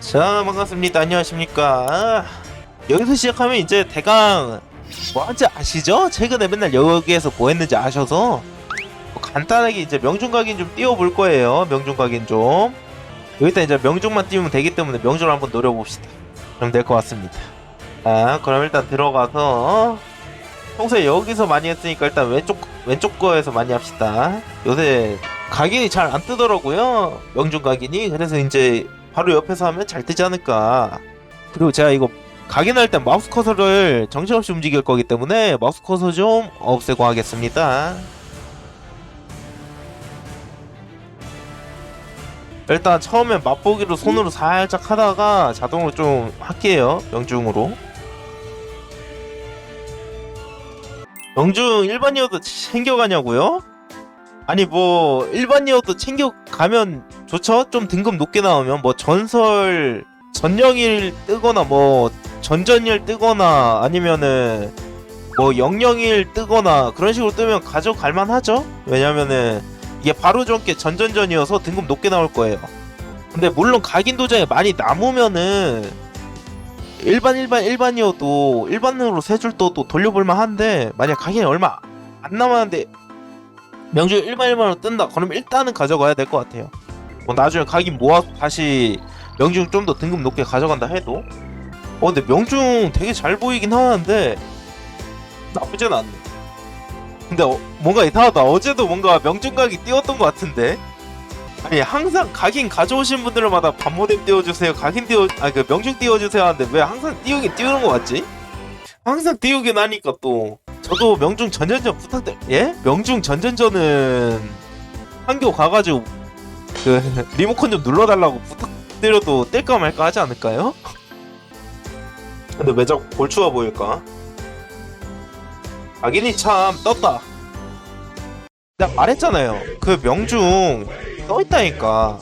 자 반갑습니다. 안녕하십니까? 아, 여기서 시작하면 이제 대강 뭐 한지 아시죠? 최근에 맨날 여기에서 뭐 했는지 아셔서 뭐 간단하게 이제 명중각인 좀 띄워볼 거예요. 명중각인 좀. 여기다 이제 명중만 띄우면 되기 때문에 명중을 한번 노려봅시다. 그럼 될 것 같습니다. 자 그럼 일단 들어가서 평소에 여기서 많이 했으니까 일단 왼쪽 왼쪽 거에서 많이 합시다. 요새 각인이 잘 안 뜨더라고요. 명중 각인이. 그래서 이제 바로 옆에서 하면 잘 뜨지 않을까. 그리고 제가 이거 각인할 때 마우스 커서를 정신없이 움직일 거기 때문에 마우스 커서 좀 없애고 하겠습니다. 일단 처음엔 맛보기로 손으로 살짝 하다가 자동으로 좀 할게요. 명중으로. 명중 일반이어도 챙겨가냐고요? 아니 뭐 일반이어도 챙겨가면 좋죠? 좀 등급 높게 나오면 뭐 전설 전영일 뜨거나 뭐 전전일 뜨거나 아니면은 뭐 영영일 뜨거나 그런 식으로 뜨면 가져갈 만하죠? 왜냐면은 이게 바로 전께 전전전이어서 등급 높게 나올 거예요. 근데 물론 각인 도장이 많이 남으면은 일반 일반 일반이어도 일반으로 세 줄 떠도 돌려볼만 한데 만약 각인이 얼마 안 남았는데 명중 일반 일반으로 뜬다 그럼 일단은 가져가야 될 것 같아요 뭐 나중에 각인 모아서 다시 명중 좀 더 등급 높게 가져간다 해도 어 근데 명중 되게 잘 보이긴 하는데 나쁘진 않네 근데 어, 뭔가 이상하다 어제도 뭔가 명중 각이 띄웠던 것 같은데 아니 항상 각인 가져오신 분들마다 반모뎀 띄워주세요 각인 띄워 아그 명중 띄워주세요 하는데 왜 항상 띄우긴 띄우는 것 같지? 항상 띄우긴 하니까 또 저도 명중 전전전 부탁드 예? 명중 전전전은 한교 가가지고 그 리모컨 좀 눌러달라고 부탁드려도 뗄까 말까 하지 않을까요? 근데 왜 자꾸 골추가 보일까? 각인이 참 떴다. 내가 말했잖아요. 그 명중 떠있다니까.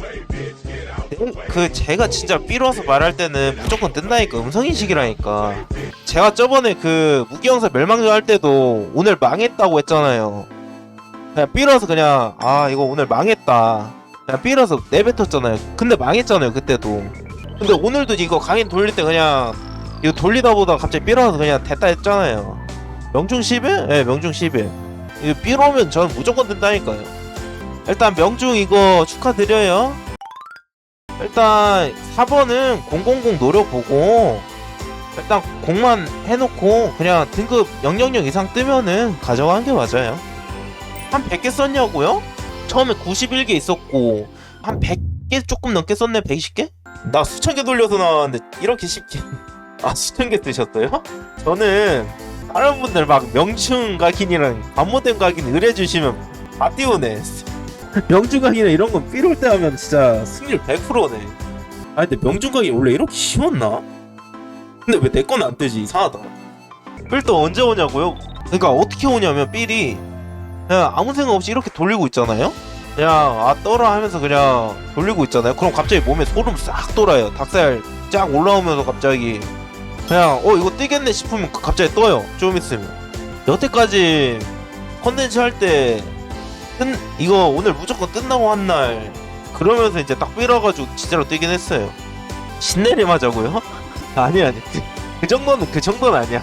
네, 그 제가 진짜 삐로와서 말할 때는 무조건 뜬다니까. 음성인식이라니까. 제가 저번에 그 무기영사 멸망전 할 때도 오늘 망했다고 했잖아요. 그냥 삐로와서 그냥 아 이거 오늘 망했다 그냥 삐로와서 내뱉었잖아요 근데 망했잖아요 그때도 근데 오늘도 이거 강인 돌릴 때 그냥 이거 돌리다 보다 갑자기 삐로와서 그냥 됐다 했잖아요 명중 10일? 네 명중 10일 이거 삐로면 전 무조건 뜬다니까요 일단 명중 이거 축하드려요. 일단 4번은 000 노려보고 일단 공만 해놓고 그냥 등급 000 이상 뜨면은 가져가는 게 맞아요. 한 100개 썼냐고요? 처음에 91개 있었고 한 100개 조금 넘게 썼네 120개? 나 수천 개 돌려서 나왔는데 이렇게 쉽게 아 수천 개 뜨셨어요? 저는 다른 분들 막 명중 각인이랑 반모댐 각인 의뢰주시면 다 띄우네 명중각이나 이런 건 삐올 때 하면 진짜 승률 100%네. 아 근데 명중각이 원래 이렇게 쉬웠나? 근데 왜 내 건 안 뜨지? 이상하다. 삘또 언제 오냐고요? 그러니까 어떻게 오냐면 삘이 그냥 아무 생각 없이 이렇게 돌리고 있잖아요? 그냥 아 떠라 하면서 그냥 돌리고 있잖아요. 그럼 갑자기 몸에 소름 싹 돌아요. 닭살 쫙 올라오면서 갑자기 그냥 어 이거 뜨겠네 싶으면 갑자기 떠요. 좀 있으면. 여태까지 컨텐츠 할때 뜬 이거 오늘 무조건 뜬다고 한 날 그러면서 이제 딱 삐러가지고 진짜로 뜨긴 했어요 신내림 하자고요? 아니 아니 그 정도는 그 정도는 아니야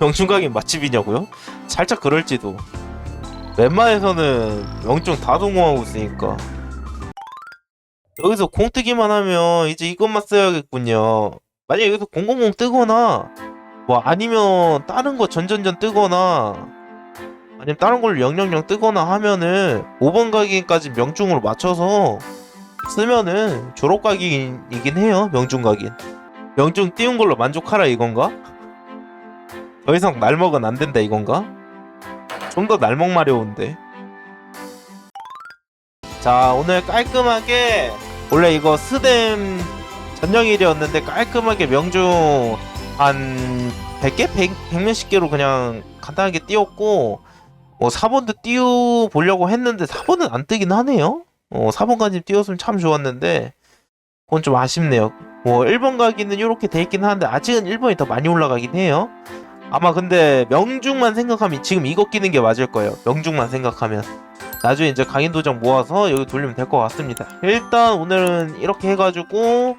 명중각인 맛집이냐고요? 살짝 그럴지도 웬만해서는 명중 다 동호하고 있으니까 여기서 공 뜨기만 하면 이제 이것만 써야겠군요 만약 여기서 000 뜨거나 뭐 아니면 다른 거 전전전 뜨거나 아니면 다른 걸000 뜨거나 하면은 5번 각인까지 명중으로 맞춰서 쓰면은 졸업 각인이긴 해요 명중 각인 명중 띄운 걸로 만족하라 이건가? 더 이상 날먹은 안 된다 이건가? 좀 더 날먹 마려운데 자 오늘 깔끔하게 원래 이거 스댐 전령일이었는데 깔끔하게 명중 한 100개? 100, 100몇십 개로 그냥 간단하게 띄웠고 뭐 4번도 띄워 보려고 했는데 4번은 안 뜨긴 하네요. 어 4번까지 띄웠으면 참 좋았는데 그건 좀 아쉽네요. 뭐 1번 가기는 이렇게 돼 있긴 하는데 아직은 1번이 더 많이 올라가긴 해요. 아마 근데 명중만 생각하면 지금 이거 끼는 게 맞을 거예요. 명중만 생각하면 나중에 이제 강인 도장 모아서 여기 돌리면 될 것 같습니다. 일단 오늘은 이렇게 해가지고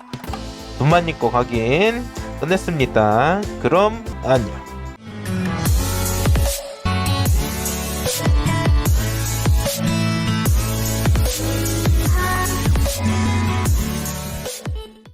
돈만 입고 가긴 끝냈습니다. 그럼 안녕.